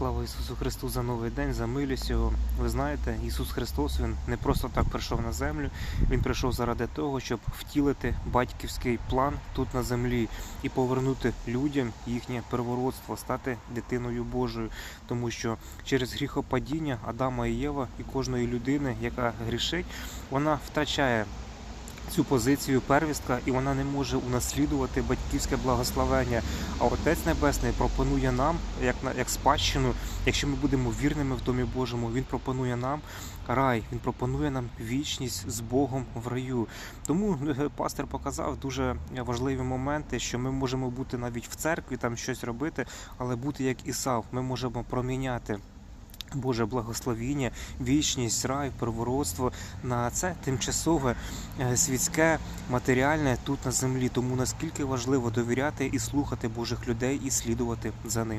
Слава Ісусу Христу за новий день, за милість Його. Ви знаєте, Ісус Христос Він не просто так прийшов на землю. Він прийшов заради того, щоб втілити батьківський план тут на землі і повернути людям їхнє первородство, стати дитиною Божою. Тому що через гріхопадіння Адама і Єва і кожної людини, яка грішить, вона втрачає цю позицію первістка, і вона не може унаслідувати батьківське благословення. А Отець Небесний пропонує нам, як на як спадщину, якщо ми будемо вірними в домі Божому, він пропонує нам рай, він пропонує нам вічність з Богом в раю. Тому е, пастор показав дуже важливі моменти, що ми можемо бути навіть в церкві, там щось робити, але бути як Ісав, ми можемо проміняти. Боже благословіння, вічність, рай, первородство на це тимчасове е, світське, матеріальне тут на землі. Тому наскільки важливо довіряти і слухати Божих людей і слідувати за ним.